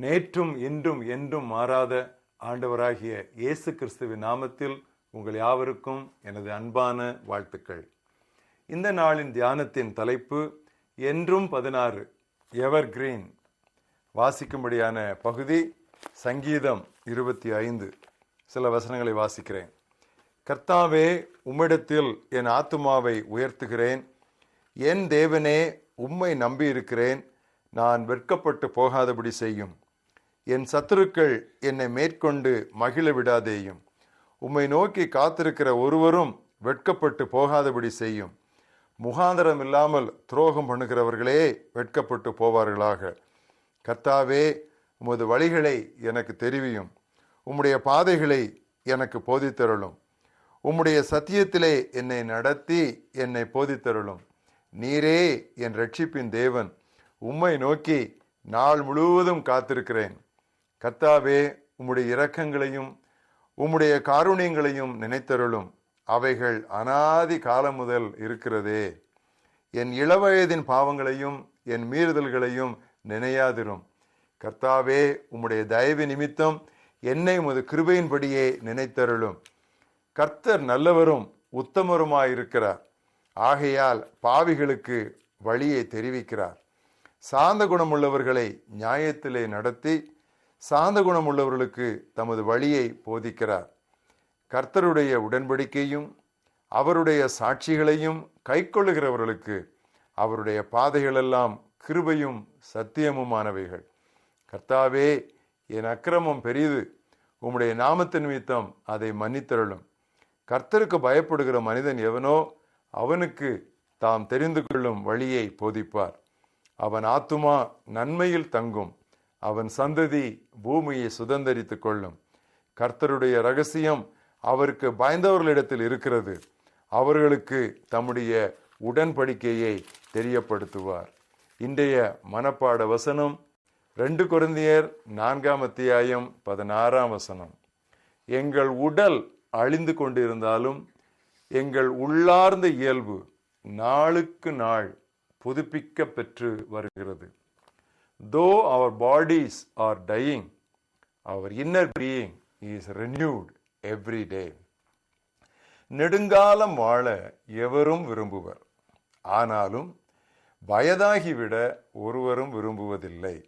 நேற்றும் இன்றும் என்றும் மாறாத ஆண்டவராகிய இயேசு கிறிஸ்துவின் நாமத்தில் உங்கள் யாவருக்கும் எனது அன்பான வாழ்த்துக்கள். இந்த நாளின் தியானத்தின் தலைப்பு என்றும் பதினாறு எவர் கிரீன் வாசிக்கும்படியான பகுதி சங்கீதம் இருபத்தி ஐந்து. சில வசனங்களை வாசிக்கிறேன். கர்த்தாவே உம்மிடத்தில் என் ஆத்துமாவை உயர்த்துகிறேன். என் தேவனே உம்மை நம்பியிருக்கிறேன். நான் வெட்கப்பட்டு போகாதபடி செய்யும். என் சத்துருக்கள் என்னை மேற்கொண்டு மகிழ விடாதேயும். உம்மை நோக்கி காத்திருக்கிற ஒருவரும் வெட்கப்பட்டு போகாதபடி செய்யும். முகாந்தரம் இல்லாமல் துரோகம் பண்ணுகிறவர்களே வெட்கப்பட்டு போவார்களாக. கர்த்தாவே உமது வழிகளை எனக்கு தெரிவியும். உம்முடைய பாதைகளை எனக்கு போதித்தருளும். உம்முடைய சத்தியத்திலே என்னை நடத்தி என்னை போதித்தருளும். நீரே என் ரட்சிப்பின் தேவன். உம்மை நோக்கி நாள் முழுவதும் காத்திருக்கிறேன். கர்த்தாவே உம்முடைய இரக்கங்களையும் உம்முடைய காருணியங்களையும் நினைத்தருளும். அவைகள் அனாதி காலம் முதல் இருக்கிறதே. என் இளவயதின் பாவங்களையும் என் மீறுதல்களையும் நினையாதிரும். கர்த்தாவே உம்முடைய தயவு நிமித்தம் என்னை உமது கிருபையின்படியே நினைத்தருளும். கர்த்தர் நல்லவரும் உத்தமருமாயிருக்கிறார். ஆகையால் பாவிகளுக்கு வழியை தெரிவிக்கிறார். சாந்த குணமுள்ளவர்களை நியாயத்திலே நடத்தி சாந்த குணம் உள்ளவர்களுக்கு தமது வழியை போதிக்கிறார். கர்த்தருடைய உடன்படிக்கையும் அவருடைய சாட்சிகளையும் கைக்கொள்ளுகிறவர்களுக்கு அவருடைய பாதைகளெல்லாம் கிருபையும் சத்தியமுமானவைகள். கர்த்தாவே என் அக்கிரமம் பெரியது உம்முடைய நாமத்தின் நிமித்தம் அதை மன்னித்தருளும். கர்த்தருக்கு பயப்படுகிற மனிதன் எவனோ அவனுக்கு தாம் தெரிந்து கொள்ளும் வழியை போதிப்பார். அவன் ஆத்துமா நன்மையில் தங்கும். அவன் சந்ததி பூமியை சுதந்தரித்துக் கொள்ளும். கர்த்தருடைய ரகசியம் அவருக்கு பயந்தவர்களிடத்தில் இருக்கிறது. அவர்களுக்கு தம்முடைய உடன்படிக்கையை தெரியப்படுத்துவார். இன்றைய மனப்பாட வசனம் ரெண்டு குருந்தியர் நான்காம் அத்தியாயம் பதினாறாம் வசனம். எங்கள் உடல் அழிந்து கொண்டிருந்தாலும் எங்கள் உள்ளார்ந்த இயல்பு நாளுக்கு நாள் புதுப்பிக்க பெற்று வருகிறது. Though our bodies are dying our inner being is renewed every day நெடுங்காலம் வாழ எவரும் விரும்புவர். ஆனாலும் வயதாகிவிட ஒருவரும் விரும்புவதில்லை.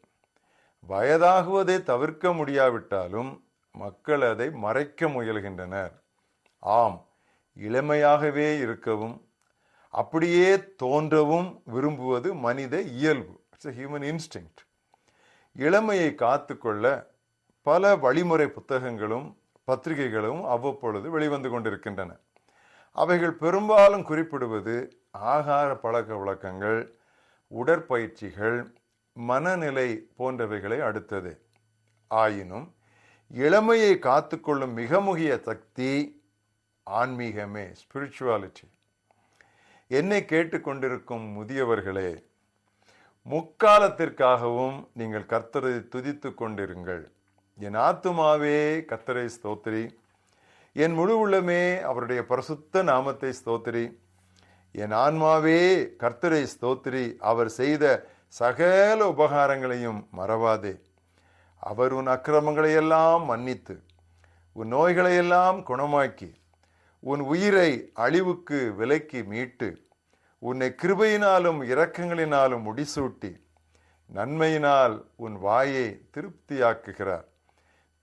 வயதாகுவதை தவிர்க்க முடியாவிட்டாலும் மக்கள் அதை மறைக்க முயல்கின்றனர். ஆம் இளமையாகவே இருக்கவும் அப்படியே தோன்றவும் விரும்புவது மனித இயல்பு. இட்ஸ் ஹியூமன் இன்ஸ்டிங்க்ட் இளமையை காத்துக்கொள்ள பல வழிமுறை புத்தகங்களும் பத்திரிகைகளும் அவ்வப்பொழுது வெளிவந்து கொண்டிருக்கின்றன. அவைகள் பெரும்பாலும் குறிப்பிடுவது ஆகார பழக்க வழக்கங்கள் உடற்பயிற்சிகள் மனநிலை போன்றவைகளை அடுத்தது. ஆயினும் இளமையை காத்துக்கொள்ளும் மிக முக்கிய சக்தி ஆன்மீகமே ஸ்பிரிச்சுவாலிட்டி என்னை கேட்டுக்கொண்டிருக்கும் முதியவர்களே முக்காலத்திற்காகவும் நீங்கள் கர்த்தரை துதித்து கொண்டிருங்கள். என் ஆத்துமாவே கர்த்தரை ஸ்தோத்திரி. என் முழு உள்ளமே அவருடைய பரிசுத்த நாமத்தை ஸ்தோத்திரி. என் ஆன்மாவே கர்த்தரை ஸ்தோத்திரி. அவர் செய்த சகல உபகாரங்களையும் மறவாதே. அவர் உன் அக்கிரமங்களையெல்லாம் மன்னித்து உன் நோய்களையெல்லாம் குணமாக்கி உன் உயிரை அழிவுக்கு விலக்கி மீட்டு உன்னை கிருபையினாலும் இரக்கங்களினாலும் முடிசூட்டி நன்மையினால் உன் வாயை திருப்தியாக்குகிறார்.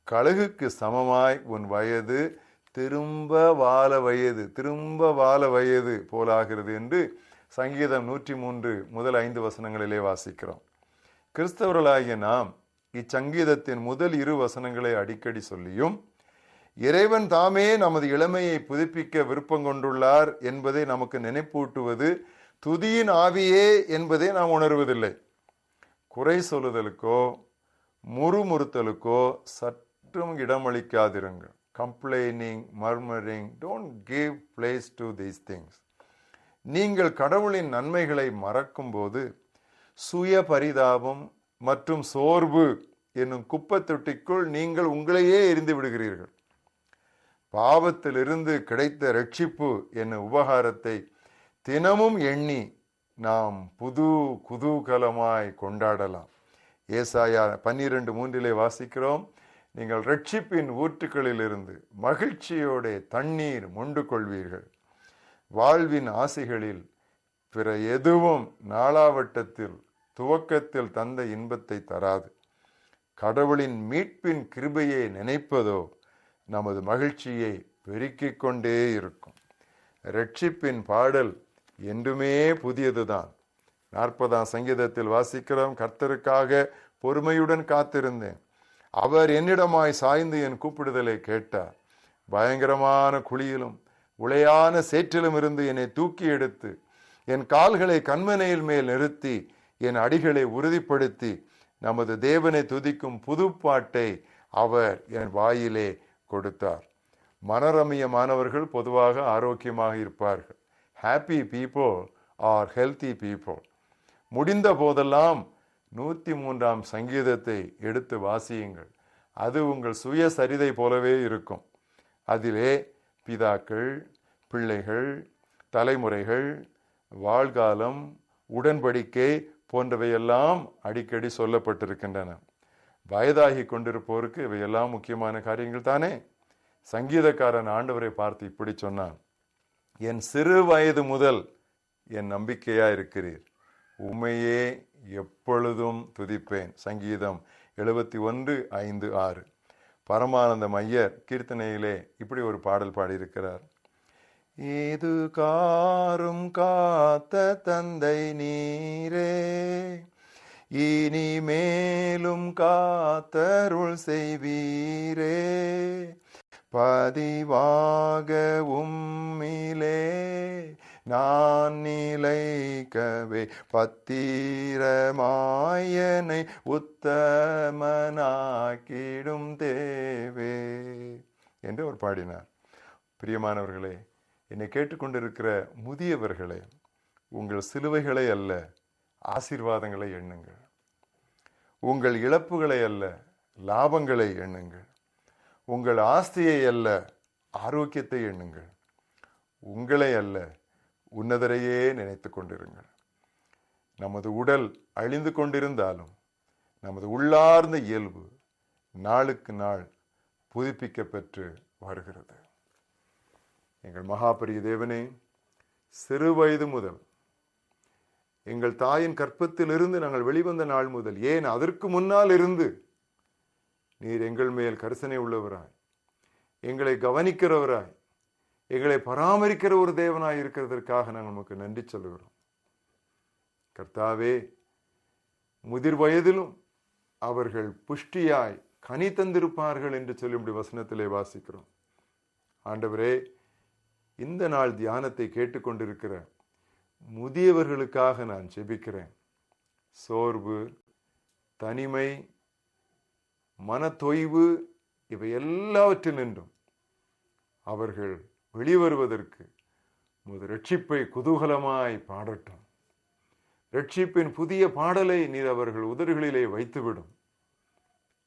கழுகுக்கு சமமாய் உன் வயது திரும்ப வாழ வயது திரும்ப வாழ வயது போலாகிறது என்று சங்கீதம் நூற்றி மூன்று முதல் ஐந்து வசனங்களிலே வாசிக்கிறோம். கிறிஸ்தவர்களாகிய நாம் இச்சங்கீதத்தின் முதல் இரு வசனங்களை அடிக்கடி சொல்லியும் இறைவன் தாமே நமது இளமையை புதுப்பிக்க விருப்பம் கொண்டுள்ளார் என்பதை நமக்கு நினைப்பூட்டுவது துதியின் ஆவியே என்பதை நாம் உணர்வதில்லை. குறை சொல்லுதலுக்கோ முறுமுறுத்தலுக்கோ சற்றும் இடமளிக்காதிருங்கள். Complaining murmuring don't give place to these things நீங்கள் கடவுளின் நன்மைகளை மறக்கும்போது சுய பரிதாபம் மற்றும் சோர்வு என்னும் குப்பத்தொட்டிக்குள் நீங்கள் உங்களையே எரிந்து விடுகிறீர்கள். பாவத்திலிருந்து கிடைத்த ரட்சிப்பு என்னும் உபகாரத்தை தினமும் எண்ணி நாம் புது குதூகலமாய் கொண்டாடலாம். ஏசாயா பன்னிரண்டு மூன்றிலே வாசிக்கிறோம். நீங்கள் ரட்சிப்பின் ஊற்றுக்களிலிருந்து மகிழ்ச்சியோட தண்ணீர் மொண்டு கொள்வீர்கள். வாழ்வின் ஆசைகளில் பிற எதுவும் நாளாவட்டத்தில் துவக்கத்தில் தந்த இன்பத்தை தராது. கடவுளின் மீட்பின் கிருபையை நினைப்பதோ நமது மகிழ்ச்சியை பெருக்கிக் கொண்டே இருக்கும். ரட்சிப்பின் பாடல் என்றுமே புதியதுதான். நாற்பதாம் சங்கீதத்தில் வாசிக்கிறோம் கர்த்தருக்காக பொறுமையுடன் காத்திருந்தேன். அவர் என்னிடமாய் சாய்ந்து என் கூப்பிடுதலை கேட்டார். பயங்கரமான குழியிலும் உளையான சேற்றிலும் இருந்து என்னை தூக்கி எடுத்து என் கால்களை கண்மனையில் மேல் நிறுத்தி என் அடிகளை உறுதிப்படுத்தி நமது தேவனை துதிக்கும் புதுப்பாட்டை அவர் என் வாயிலே கொடுத்தார். மனரமியமானவர்கள் பொதுவாக ஆரோக்கியமாக இருப்பார்கள். Happy people are healthy people முடிந்த போதெல்லாம் நூற்றி மூன்றாம் சங்கீதத்தை எடுத்து வாசியுங்கள். அது உங்கள் சுய சரிதை போலவே இருக்கும். அதிலே பிதாக்கள் பிள்ளைகள் தலைமுறைகள் வாழ்காலம் உடன்படிக்கை போன்றவையெல்லாம் அடிக்கடி சொல்லப்பட்டிருக்கின்றன. வயதாகி கொண்டிருப்போருக்கு இவையெல்லாம் முக்கியமான காரியங்கள் தானே? சங்கீதக்காரன் ஆண்டவரை பார்த்து இப்படி சொன்னான் என் சிறு வயது முதல் என் நம்பிக்கையா இருக்கிறீர். உமையே எப்பொழுதும் துதிப்பேன். சங்கீதம் எழுபத்தி ஒன்று ஐந்து ஆறு. பரமானந்தம் ஐயர் கீர்த்தனையிலே இப்படி ஒரு பாடல் பாடியிருக்கிறார். ஏது காரும் காத்த தந்தை நீரே இனி மேலும் காத்தருள் செய்வீரே. பதிவாக உம்மிலே நான் நிலைக்கவே பத்திரமாயனை உத்தமனாக்கிடும் தேவே என்று அவர் பாடினார். பிரியமானவர்களே என்னை கேட்டுக்கொண்டிருக்கிற முதியவர்களே உங்கள் சிலுவைகளை அல்ல ஆசீர்வாதங்களை எண்ணுங்கள். உங்கள் இழப்புகளை அல்ல லாபங்களை எண்ணுங்கள். உங்கள் ஆஸ்தியை அல்ல ஆரோக்கியத்தை எண்ணுங்கள். உங்களை அல்ல உன்னதரையே நினைத்து கொண்டிருங்கள். நமது உடல் அழிந்து கொண்டிருந்தாலும் நமது உள்ளார்ந்த இயல்பு நாளுக்கு நாள் புதுப்பிக்க பெற்று வருகிறது. எங்கள் மகாபரிய தேவனே சிறு வயது முதல் எங்கள் தாயின் கற்பத்திலிருந்து நாங்கள் வெளிவந்த நாள் முதல் ஏன் அதற்கு முன்னால் இருந்து நீர் எங்கள் மேல் கரிசனை உள்ளவராய் எங்களை கவனிக்கிறவராய் எங்களை பராமரிக்கிற ஒரு தேவனாய் இருக்கிறதற்காக நாங்கள் நமக்கு நன்றி சொல்லுகிறோம். கர்த்தாவே முதிர் வயதிலும் அவர்கள் புஷ்டியாய் கனி தந்திருப்பார்கள் என்று சொல்லி வசனத்திலே வாசிக்கிறோம். ஆண்டவரே இந்த நாள் தியானத்தை கேட்டுக்கொண்டிருக்கிற முதியவர்களுக்காக நான் ஜெபிக்கிறேன். சோர்வு தனிமை மனத்தொய்வு இவை எல்லாவற்றினின்றும் அவர்கள் வெளிவருவதற்கு முது ரட்சிப்பை குதூகலமாய் பாடட்டும். ரட்சிப்பின் புதிய பாடலை நீர் அவர்கள் உதடுகளிலே வைத்துவிடும்.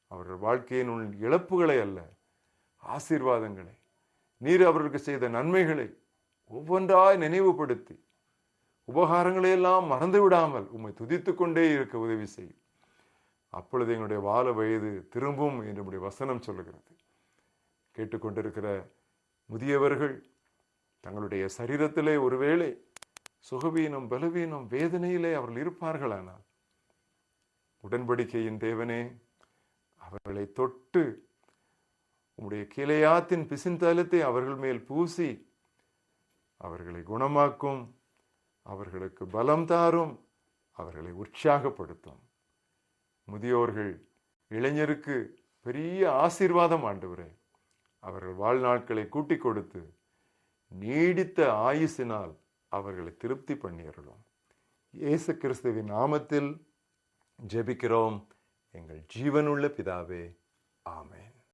அவர்கள் வாழ்க்கையின் உள் இழப்புகளை அல்ல ஆசீர்வாதங்களை. நீர் அவர்களுக்கு செய்த நன்மைகளை ஒவ்வொன்றாய் நினைவுபடுத்தி உபகாரங்களை எல்லாம் மறந்து விடாமல் உம்மை துதித்துக் கொண்டே இருக்க உதவி செய்யும். அப்பொழுது எங்களுடைய வாழ வயது திரும்பும் என்று நம்முடைய வசனம் சொல்லுகிறது. கேட்டுக்கொண்டிருக்கிற முதியவர்கள் தங்களுடைய சரீரத்திலே ஒருவேளை சுகவீனம் பலவீனம் வேதனையிலே அவர்கள் இருப்பார்களானால் உடன்படிக்கையின் தேவனே அவர்களை தொட்டு உம்முடைய கிளையாத்தின் பிசின் தலத்தை அவர்கள் மேல் பூசி அவர்களை குணமாக்கும். அவர்களுக்கு பலம் தாரும் அவர்களை உற்சாகப்படுத்தும். முதியோர்கள் இளைஞருக்கு பெரிய ஆசீர்வாதம் ஆண்டவரே. அவர்கள் வாழ்நாட்களை கூட்டிக் கொடுத்து நீடித்த ஆயுசினால் அவர்களை திருப்தி பண்ணியறலும் இயேசு கிறிஸ்துவின் நாமத்தில் ஜெபிக்கிறோம். எங்கள் ஜீவனுள்ள பிதாவே ஆமேன்.